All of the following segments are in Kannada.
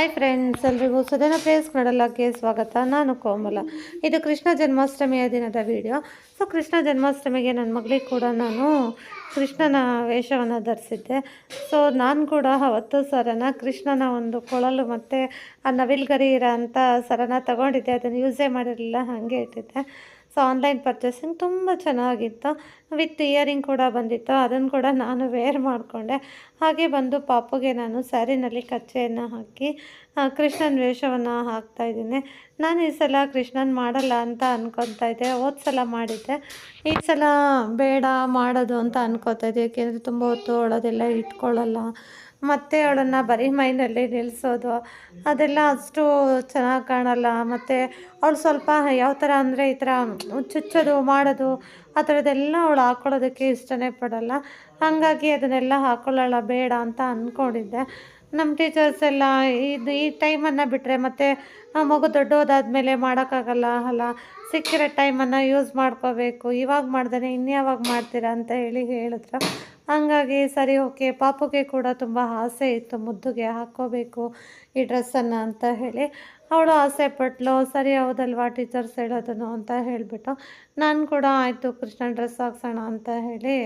ಹಾಯ್ ಫ್ರೆಂಡ್ಸ್ ಎಲ್ರಿಗೂ ಸುಧನ ಪ್ರೇಸ್ ಕನ್ನಡಕ್ಕೆ ಸ್ವಾಗತ. ನಾನು ಕೋಮಲ. ಇದು ಕೃಷ್ಣ ಜನ್ಮಾಷ್ಟಮಿಯ ದಿನದ ವಿಡಿಯೋ ಸೊ ಕೃಷ್ಣ ಜನ್ಮಾಷ್ಟಮಿಗೆ ನನ್ನ ಮಗಳಿಗೆ ಕೂಡ ನಾನು ಕೃಷ್ಣನ ವೇಷವನ್ನು ಧರಿಸಿದ್ದೆ. ಸೊ ನಾನು ಕೂಡ ಅವತ್ತು ಸರನ ಕೃಷ್ಣನ ಒಂದು ಕೊಳಲು ಮತ್ತು ಆ ನವಿಲ್ಗರಿ ಇರೋ ಅಂಥ ಸರನ ತಗೊಂಡಿದ್ದೆ. ಅದನ್ನು ಯೂಸೇ ಮಾಡಿರಲಿಲ್ಲ, ಹಾಗೆ ಇಟ್ಟಿದ್ದೆ. ಸೊ ಆನ್ಲೈನ್ ಪರ್ಚೇಸಿಂಗ್ ತುಂಬ ಚೆನ್ನಾಗಿತ್ತು. ವಿತ್ ಇಯರಿಂಗ್ ಕೂಡ ಬಂದಿತ್ತು. ಅದನ್ನು ಕೂಡ ನಾನು ವೇರ್ ಮಾಡಿಕೊಂಡೆ. ಹಾಗೆ ಬಂದು ಪಾಪುಗೆ ನಾನು ಸ್ಯಾರಿನಲ್ಲಿ ಕಚ್ಚೆಯನ್ನು ಹಾಕಿ ಕೃಷ್ಣನ ವೇಷವನ್ನು ಹಾಕ್ತಾಯಿದ್ದೀನಿ ನಾನು ಈ ಸಲ ಕೃಷ್ಣನ್ ಮಾಡಲ್ಲ ಅಂತ ಅನ್ಕೊತಾ ಇದ್ದೆ. ಹೋದ ಸಲ ಮಾಡಿದ್ದೆ. ಈ ಸಲ ಬೇಡ, ಮಾಡೋದು ಅಂತ ಅನ್ಕೋತಾ ಇದ್ದೆ. ಯಾಕೆಂದರೆ ತುಂಬ ಹೊತ್ತು ಒಳದೆಲ್ಲ ಇಟ್ಕೊಳ್ಳಲ್ಲ. ಮತ್ತು ಅವಳನ್ನು ಬರೀ ಮೈನಲ್ಲಿ ನಿಲ್ಲಿಸೋದು ಅದೆಲ್ಲ ಅಷ್ಟು ಚೆನ್ನಾಗಿ ಕಾಣಲ್ಲ. ಮತ್ತು ಅವಳು ಸ್ವಲ್ಪ ಯಾವ ಥರ ಅಂದರೆ ಈ ಥರ ಚುಚ್ಚೋದು, ಮಾಡೋದು, ಆ ಥರದ್ದೆಲ್ಲ ಅವಳು ಹಾಕ್ಕೊಳ್ಳೋದಕ್ಕೆ ಇಷ್ಟನೇ ಪಡಲ್ಲ. ಹಾಗಾಗಿ ಅದನ್ನೆಲ್ಲ ಹಾಕೊಳ್ಳೋಲ್ಲ, ಬೇಡ ಅಂತ ಅಂದ್ಕೊಂಡಿದ್ದೆ ನಮ್ಮ ಟೀಚರ್ಸ್ ಎಲ್ಲ ಇದು ಈ ಟೈಮನ್ನು ಬಿಟ್ಟರೆ ಮತ್ತು ಮಗು ಮಗು ದೊಡ್ಡೋದಾದ್ಮೇಲೆ ಮಾಡೋಕ್ಕಾಗಲ್ಲ, ಅಲ್ಲ? ಸಿಕ್ಕಿರೋ ಟೈಮನ್ನು ಯೂಸ್ ಮಾಡ್ಕೋಬೇಕು. ಇವಾಗ ಮಾಡ್ದೇ ಇನ್ಯಾವಾಗ ಮಾಡ್ತೀರಾ ಅಂತ ಹೇಳಿ ಹೇಳಿದ್ರು. ಹಂಗಾಗಿ ಸರಿ, ಓಕೆ, ಪಾಪುಗೆ ಕೂಡ ತುಂಬ ಆಸೆ ಇತ್ತು, ಮುದ್ದುಗೆ ಹಾಕ್ಕೋಬೇಕು ಈ ಡ್ರೆಸ್ಸನ್ನು ಅಂತ ಹೇಳಿ. ಅವಳು ಆಸೆ ಪಟ್ಲು, ಸರಿ ಹೌದಲ್ವಾ ಟೀಚರ್ಸ್ ಹೇಳೋದನ್ನು ಅಂತ ಹೇಳಿಬಿಟ್ಟು, ನಾನು ಕೂಡ ಆಯಿತು ಕೃಷ್ಣ ಡ್ರೆಸ್ ಹಾಕ್ಸೋಣ ಅಂತ ಹೇಳಿ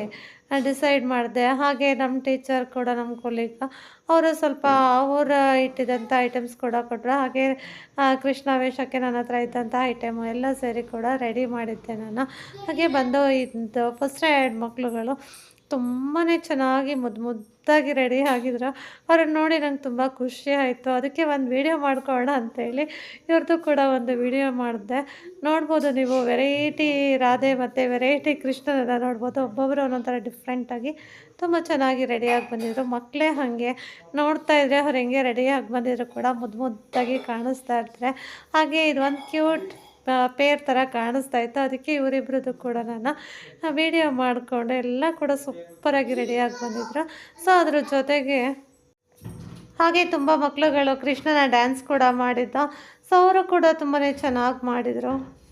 ಡಿಸೈಡ್ ಮಾಡಿದೆ. ಹಾಗೆ ನಮ್ಮ ಟೀಚರ್ ಕೂಡ ನಮ್ಮ ಕೊಲೀಗ ಅವರು ಸ್ವಲ್ಪ ಅವರು ಇಟ್ಟಿದ್ದಂಥ ಐಟಮ್ಸ್ ಕೂಡ ಕೊಟ್ಟರು ಹಾಗೆ ಕೃಷ್ಣ ವೇಷಕ್ಕೆ ನನ್ನ ಹತ್ರ ಇದ್ದಂಥ ಐಟಮು ಎಲ್ಲ ಸೇರಿ ಕೂಡ ರೆಡಿ ಮಾಡಿದ್ದೆ ನಾನು. ಹಾಗೆ ಬಂದು ಇದು ಫಸ್ಟ್ ಎರಡು ಮಕ್ಳುಗಳು ತುಂಬಾ ಚೆನ್ನಾಗಿ ಮುದ್ದು ಮುದ್ದಾಗಿ ರೆಡಿ ಆಗಿದ್ರು. ಅವ್ರನ್ನ ನೋಡಿ ನಂಗೆ ತುಂಬ ಖುಷಿ ಆಯಿತು. ಅದಕ್ಕೆ ಒಂದು ವೀಡಿಯೋ ಮಾಡ್ಕೊಳ್ಳೋಣ ಅಂತೇಳಿ ಇವ್ರದ್ದು ಕೂಡ ಒಂದು ವಿಡಿಯೋ ಮಾಡಿದೆ. ನೋಡ್ಬೋದು ನೀವು ವೆರೈಟಿ ರಾಧೆ ಮತ್ತು ವೆರೈಟಿ ಕೃಷ್ಣನೆಲ್ಲ ನೋಡ್ಬೋದು. ಒಬ್ಬೊಬ್ಬರು ಒಂದೊಂಥರ ಡಿಫ್ರೆಂಟಾಗಿ ತುಂಬ ಚೆನ್ನಾಗಿ ರೆಡಿಯಾಗಿ ಬಂದಿದ್ರು. ಮಕ್ಕಳೇ ಹಾಗೆ ನೋಡ್ತಾ ಇದ್ರೆ ಅವ್ರು ಹೆಂಗೆ ರೆಡಿಯಾಗಿ ಬಂದಿದ್ರು ಕೂಡ ಮುದ್ದು ಮುದ್ದಾಗಿ ಕಾಣಿಸ್ತಾ ಇರ್ತಾರೆ ಹಾಗೆ ಇದು ಒಂದು ಕ್ಯೂಟ್ ಪೇರ್ ಥರ ಕಾಣಿಸ್ತಾ ಇತ್ತು. ಅದಕ್ಕೆ ಇವರಿಬ್ರದ್ದು ಕೂಡ ನಾನು ವಿಡಿಯೋ ಮಾಡಿಕೊಂಡು. ಎಲ್ಲ ಕೂಡ ಸೂಪರಾಗಿ ರೆಡಿಯಾಗಿ ಬಂದಿದ್ರು. ಸೊ ಅದ್ರ ಜೊತೆಗೆ ಹಾಗೆ ತುಂಬ ಮಕ್ಕಳುಗಳು ಕೃಷ್ಣನ ಡ್ಯಾನ್ಸ್ ಕೂಡ ಮಾಡಿದ್ದ. ಸೊ ಅವರು ಕೂಡ ತುಂಬಾ ಚೆನ್ನಾಗಿ ಮಾಡಿದರು.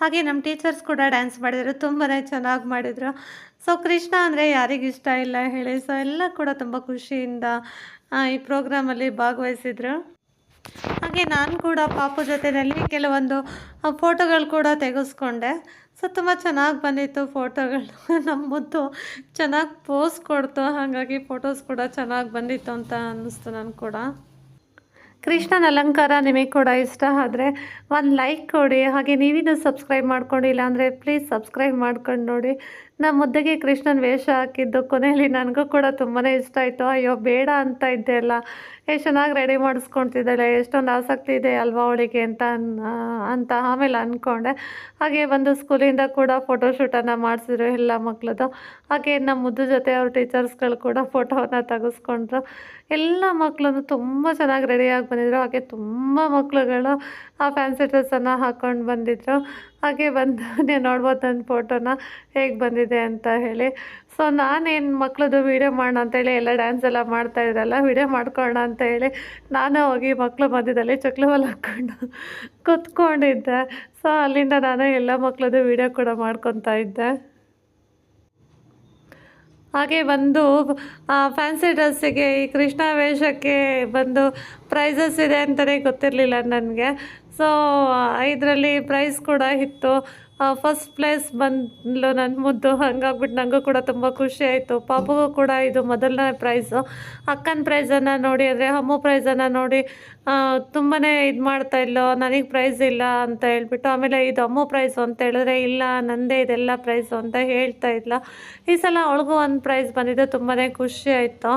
ಹಾಗೆ ನಮ್ಮ ಟೀಚರ್ಸ್ ಕೂಡ ಡ್ಯಾನ್ಸ್ ಮಾಡಿದರು ತುಂಬಾ ಚೆನ್ನಾಗಿ ಮಾಡಿದರು. ಸೊ ಕೃಷ್ಣ ಅಂದರೆ ಯಾರಿಗಿಷ್ಟ ಇಲ್ಲ ಹೇಳಿ. ಸೊ ಎಲ್ಲ ಕೂಡ ತುಂಬ ಖುಷಿಯಿಂದ ಈ ಪ್ರೋಗ್ರಾಮಲ್ಲಿ ಭಾಗವಹಿಸಿದ್ರು. ಹಾಗೆ ನಾನು ಕೂಡ ಪಾಪು ಜೊತೆಯಲ್ಲಿ ಕೆಲವೊಂದು ಫೋಟೋಗಳು ಕೂಡ ತೆಗೆಸ್ಕೊಂಡೆ. ಸೊ ತುಂಬ ಚೆನ್ನಾಗಿ ಬಂದಿತ್ತು ಫೋಟೋಗಳು ನಮ್ಮ ಮುದ್ದು ಚೆನ್ನಾಗಿ ಪೋಸ್ ಕೊಡ್ತು. ಹಾಗಾಗಿ ಫೋಟೋಸ್ ಕೂಡ ಚೆನ್ನಾಗಿ ಬಂದಿತ್ತು ಅಂತ ಅನ್ನಿಸ್ತು ನಾನು ಕೂಡ. ಕೃಷ್ಣನ ಅಲಂಕಾರ ನಿಮಗೆ ಕೂಡ ಇಷ್ಟ ಆದರೆ ಒಂದು ಲೈಕ್ ಕೊಡಿ. ಹಾಗೆ ನೀವಿನ್ನೂ ಸಬ್ಸ್ಕ್ರೈಬ್ ಮಾಡ್ಕೊಂಡಿಲ್ಲ ಅಂದರೆ ಪ್ಲೀಸ್ ಸಬ್ಸ್ಕ್ರೈಬ್ ಮಾಡ್ಕೊಂಡು ನೋಡಿ. ನಮ್ಮ ಮುದ್ದೆಗೆ ಕೃಷ್ಣನ ವೇಷ ಹಾಕಿದ್ದು, ಕೊನೆಯಲ್ಲಿ ನನಗೂ ಕೂಡ ತುಂಬಾ ಇಷ್ಟ ಆಯಿತು. ಅಯ್ಯೋ, ಬೇಡ ಅಂತ ಇದ್ದೆ ಅಲ್ಲ. ಎಷ್ಟು ಚೆನ್ನಾಗಿ ರೆಡಿ ಮಾಡಿಸ್ಕೊಳ್ತಿದ್ದಾಳೆ ಎಷ್ಟೊಂದು ಆಸಕ್ತಿ ಇದೆ ಅಲ್ವಾ ಅವಳಿಗೆ ಅಂತ ಅಂತ ಆಮೇಲೆ ಅಂದ್ಕೊಂಡೆ ಹಾಗೆ ಬಂದು ಸ್ಕೂಲಿಂದ ಕೂಡ ಫೋಟೋಶೂಟನ್ನು ಮಾಡಿಸಿದ್ರು ಎಲ್ಲ ಮಕ್ಕಳದು ಹಾಗೆ ನಮ್ಮ ಮುದ್ದು ಜೊತೆ ಅವ್ರ ಟೀಚರ್ಸ್ಗಳು ಕೂಡ ಫೋಟೋವನ್ನು ತೆಗೆಸ್ಕೊಂಡ್ರು. ಎಲ್ಲ ಮಕ್ಕಳನ್ನು ತುಂಬ ಚೆನ್ನಾಗಿ ರೆಡಿಯಾಗಿ ಬಂದಿದ್ರು. ಹಾಗೆ ತುಂಬ ಮಕ್ಕಳುಗಳು ಆ ಫ್ಯಾನ್ಸಿ ಡ್ರೆಸ್ಸನ್ನು ಹಾಕ್ಕೊಂಡು ಬಂದಿದ್ರು. ಹಾಗೆ ಬಂದು ನೀವು ನೋಡ್ಬೋದು ನನ್ನ ಫೋಟೋನ ಹೇಗೆ ಬಂದಿದೆ ಅಂತ ಹೇಳಿ. ಸೊ ನಾನೇನು ಮಕ್ಳದ್ದು ವೀಡಿಯೋ ಮಾಡೋಣ ಅಂತೇಳಿ ಎಲ್ಲ ಡ್ಯಾನ್ಸ್ ಎಲ್ಲ ಮಾಡ್ತಾ ಇದ್ರಲ್ಲ ವೀಡಿಯೋ ಮಾಡ್ಕೊಳ್ಳೋಣ ಅಂತ ಹೇಳಿ ನಾನು ಹೋಗಿ ಮಕ್ಕಳು ಮಧ್ಯದಲ್ಲಿ ಚಕ್ಲು ಹೊಲ ಹಾಕ್ಕೊಂಡು ಕೂತ್ಕೊಂಡಿದ್ದೆ. ಸೊ ಅಲ್ಲಿಂದ ನಾನು ಎಲ್ಲ ಮಕ್ಳದ್ದು ವೀಡಿಯೋ ಕೂಡ ಮಾಡ್ಕೊತಾ ಇದ್ದೆ. ಹಾಗೆ ಬಂದು ಫ್ಯಾನ್ಸಿ ಡ್ರೆಸ್ಸಿಗೆ ಈ ಕೃಷ್ಣ ವೇಷಕ್ಕೆ ಬಂದು ಪ್ರೈಸಸ್ ಇದೆ ಅಂತಲೇ ಗೊತ್ತಿರಲಿಲ್ಲ ನನಗೆ. ಸೊ ಇದರಲ್ಲಿ ಪ್ರೈಸ್ ಕೂಡ ಇತ್ತು. ಫಸ್ಟ್ ಪ್ಲೇಸ್ ಬಂದ್ಲು ನನ್ನ ಮುದ್ದು. ಹಂಗಾಗ್ಬಿಟ್ಟು ನನಗೂ ಕೂಡ ತುಂಬ ಖುಷಿ ಆಯಿತು. ಪಾಪಗೂ ಕೂಡ ಇದು ಮೊದಲನೇ ಪ್ರೈಸು ಅಕ್ಕನ ಪ್ರೈಸನ್ನು ನೋಡಿ ಅಂದರೆ ಅಮ್ಮು ಪ್ರೈಸನ್ನು ನೋಡಿ ತುಂಬಾ ಇದು ಮಾಡ್ತಾ ಇಲ್ಲೋ ನನಗೆ ಪ್ರೈಸ್ ಇಲ್ಲ ಅಂತ ಹೇಳ್ಬಿಟ್ಟು, ಆಮೇಲೆ ಇದು ಅಮ್ಮು ಪ್ರೈಸ್ ಅಂತ ಹೇಳಿದ್ರೆ, ಇಲ್ಲ, ನಂದೇ ಇದೆಲ್ಲ ಪ್ರೈಸು ಅಂತ ಹೇಳ್ತಾ ಇದ್ಲ. ಈ ಸಲ ಅವಳಿಗೂ ಒಂದು ಪ್ರೈಸ್ ಬಂದಿದೆ ತುಂಬಾ ಖುಷಿ ಆಯಿತು.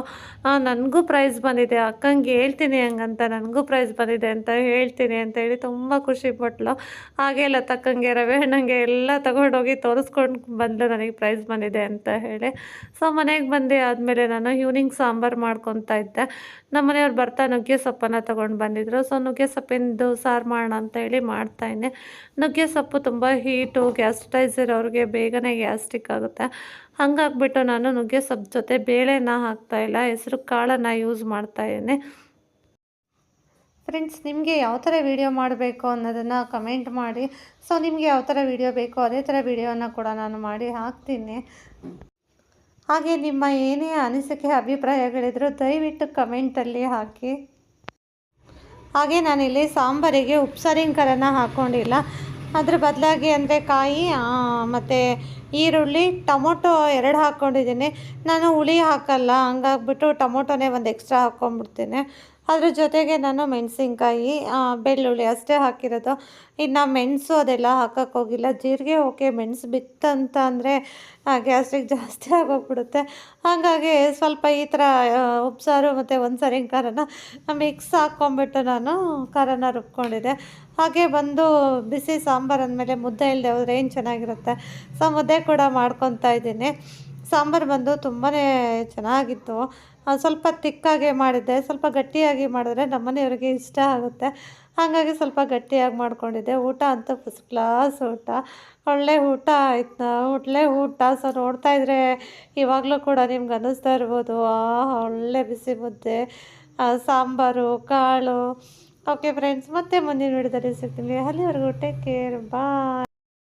ನನಗೂ ಪ್ರೈಸ್ ಬಂದಿದೆ, ಅಕ್ಕಂಗೆ ಹೇಳ್ತೀನಿ ಹಂಗಂತ, ನನಗೂ ಪ್ರೈಸ್ ಬಂದಿದೆ ಅಂತ ಹೇಳ್ತೀನಿ ಅಂತ ಹೇಳಿ ತುಂಬ ಖುಷಿ ಪಟ್ಲು. ಹಾಗೆ ಲತಕ್ಕಂಗೆ ರವೆ ಹಣ್ಣಂಗೆ ಎಲ್ಲ ತಗೊಂಡೋಗಿ ತೋರಿಸ್ಕೊಂಡು ಬಂದು ನನಗೆ ಪ್ರೈಸ್ ಬಂದಿದೆ ಅಂತ ಹೇಳಿ. ಸೊ, ಮನೆಗೆ ಬಂದೆ ಆದಮೇಲೆ ನಾನು ಈವ್ನಿಂಗ್ ಸಾಂಬಾರು ಮಾಡ್ಕೊತಾ ಇದ್ದೆ. ನಮ್ಮ ಮನೆಯವ್ರು ಬರ್ತಾ ನುಗ್ಗೆ ಸೊಪ್ಪನ್ನು ತೊಗೊಂಡು ಬಂದಿದ್ರು. ಸೊ ನುಗ್ಗೆ ಸೊಪ್ಪಿಂದು ಸಾರು ಮಾಡೋಣ ಅಂತ ಹೇಳಿ ಮಾಡ್ತಾಯಿದ್ದೆ ನುಗ್ಗೆ ಸೊಪ್ಪು ತುಂಬ ಹೀಟು, ಗ್ಯಾಸ್ಟ್ರೈಸರ್ ಇರೋರಿಗೆ ಬೇಗನೆ ಗ್ಯಾಸ್ಟಿಕ್ ಆಗುತ್ತೆ. ಹಂಗಾಗ್ಬಿಟ್ಟು ನಾನು ನುಗ್ಗೆ ಸೊಪ್ಪು ಜೊತೆ ಬೇಳೆನ ಹಾಕ್ತಾಯಿಲ್ಲ ಹೆಸರು ಕಾಳನ್ನು ಯೂಸ್ ಮಾಡ್ತಾಯಿದ್ದೀನಿ ಫ್ರೆಂಡ್ಸ್ ನಿಮಗೆ ಯಾವ ಥರ ವೀಡಿಯೋ ಮಾಡಬೇಕು ಅನ್ನೋದನ್ನು ಕಮೆಂಟ್ ಮಾಡಿ. ಸೊ ನಿಮಗೆ ಯಾವ ಥರ ವೀಡಿಯೋ ಬೇಕೋ ಅದೇ ಥರ ವೀಡಿಯೋನ ಕೂಡ ನಾನು ಮಾಡಿ ಹಾಕ್ತೀನಿ. ಹಾಗೆ ನಿಮ್ಮ ಏನೇ ಅನಿಸಿಕೆ, ಅಭಿಪ್ರಾಯಗಳಿದ್ರು ದಯವಿಟ್ಟು ಕಮೆಂಟಲ್ಲಿ ಹಾಕಿ. ಹಾಗೆ ನಾನಿಲ್ಲಿ ಸಾಂಬಾರಿಗೆ ಉಪ್ಸಾರಿನ ಹಾಕ್ಕೊಂಡಿಲ್ಲ ಅದ್ರ ಬದಲಾಗಿ ಅಂದರೆ ಕಾಯಿ ಮತ್ತು ಈರುಳ್ಳಿ, ಟೊಮೊಟೊ ಎರಡು ಹಾಕ್ಕೊಂಡಿದ್ದೀನಿ. ನಾನು ಹುಳಿ ಹಾಕಲ್ಲ, ಹಂಗಾಗ್ಬಿಟ್ಟು ಟೊಮೊಟೊನೇ ಒಂದು ಎಕ್ಸ್ಟ್ರಾ ಹಾಕ್ಕೊಂಡ್ಬಿಡ್ತೀನಿ ಅದ್ರ ಜೊತೆಗೆ ನಾನು ಮೆಣಸಿನ್ಕಾಯಿ ಬೆಳ್ಳುಳ್ಳಿ ಅಷ್ಟೇ ಹಾಕಿರೋದು. ಇನ್ನು ಮೆಣಸು ಅದೆಲ್ಲ ಹಾಕೋಕ್ಕೆ ಹೋಗಿಲ್ಲ. ಜೀರಿಗೆ ಓಕೆ, ಮೆಣಸು ಬಿತ್ತಂತ ಅಂದರೆ ಗ್ಯಾಸ್ಟ್ರಿಕ್ ಜಾಸ್ತಿ ಆಗೋಗ್ಬಿಡುತ್ತೆ. ಹಾಗಾಗಿ ಸ್ವಲ್ಪ ಈ ಥರ ಉಪ್ಸಾರು ಮತ್ತು ಒಂದು ಸರಿ ಖಾರನ ಮಿಕ್ಸ್ ಹಾಕ್ಕೊಂಬಿಟ್ಟು ನಾನು ಖಾರನ ರುಬ್ಕೊಂಡಿದ್ದೆ ಹಾಗೆ ಬಂದು ಬಿಸಿ ಸಾಂಬಾರು ಅಂದಮೇಲೆ ಮುದ್ದೆ ಇಲ್ಲದೆ ಹೋದ್ರೆ ಏನು ಚೆನ್ನಾಗಿರುತ್ತೆ? ಸೊ, ಮುದ್ದೆ ಕೂಡ ಮಾಡ್ಕೊತಾ ಇದ್ದೀನಿ. ಸಾಂಬಾರು ಬಂದು ತುಂಬಾ ಚೆನ್ನಾಗಿತ್ತು. ಸ್ವಲ್ಪ ತಿಕ್ಕಾಗೆ ಮಾಡಿದ್ದೆ. ಸ್ವಲ್ಪ ಗಟ್ಟಿಯಾಗಿ ಮಾಡಿದ್ರೆ ನಮ್ಮನೆಯವ್ರಿಗೆ ಇಷ್ಟ ಆಗುತ್ತೆ. ಹಾಗಾಗಿ ಸ್ವಲ್ಪ ಗಟ್ಟಿಯಾಗಿ ಮಾಡ್ಕೊಂಡಿದ್ದೆ. ಊಟ ಅಂತೂ ಫಸ್ಟ್ ಕ್ಲಾಸ್ ಊಟ. ಒಳ್ಳೆ ಊಟ ಆಯ್ತು ಒಳ್ಳೆ ಊಟ. ಸೊ ನೋಡ್ತಾ ಇದ್ರೆ ಇವಾಗಲೂ ಕೂಡ ನಿಮ್ಗೆ ಅನ್ನಿಸ್ತಾ ಇರ್ಬೋದು. ಆ, ಒಳ್ಳೆ ಬಿಸಿ ಮುದ್ದೆ ಸಾಂಬಾರು, ಕಾಳು. ಓಕೆ ಫ್ರೆಂಡ್ಸ್ ಮತ್ತೆ ಮುಂದಿನ ವಿಡಿಯೋದಲ್ಲಿ ಸಿಗ್ತೀನಿ. ಅಲ್ಲಿವರೆಗೂ ಟೇಕ್ ಕೇರ್ ಬಾಯ್